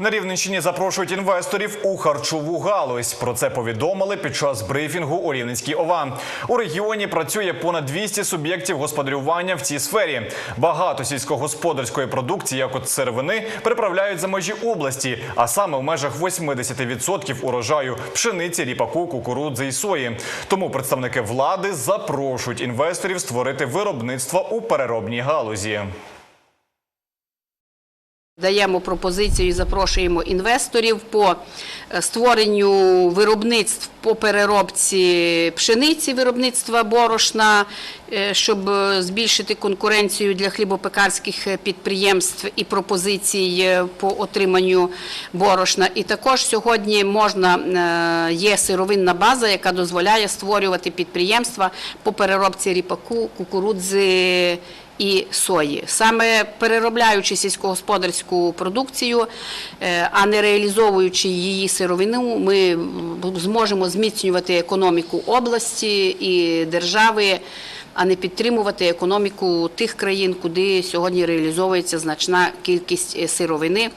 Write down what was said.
На Рівненщині запрошують інвесторів у харчову галузь. Про це повідомили під час брифінгу у Рівненській ОВА. У регіоні працює понад 200 суб'єктів господарювання в цій сфері. Багато сільськогосподарської продукції, як от сировини, переправляють за межі області, а саме в межах 80% урожаю пшениці, ріпаку, кукурудзи і сої. Тому представники влади запрошують інвесторів створити виробництво у переробній галузі. Даємо пропозицію і запрошуємо інвесторів по е, створенню виробництв по переробці пшениці, виробництва борошна, е, щоб е, збільшити конкуренцію для хлібопекарських підприємств і пропозицій по отриманню борошна. І також сьогодні можна є сировинна база, яка дозволяє створювати підприємства по переробці ріпаку, кукурудзи і сої. Саме переробляючи сільськогосподарську продукцію, е, а не реалізовуючи її сировину, ми зможемо зміцнювати економіку області і держави, а не підтримувати економіку тих країн, куди сьогодні реалізовується значна кількість е, сировини.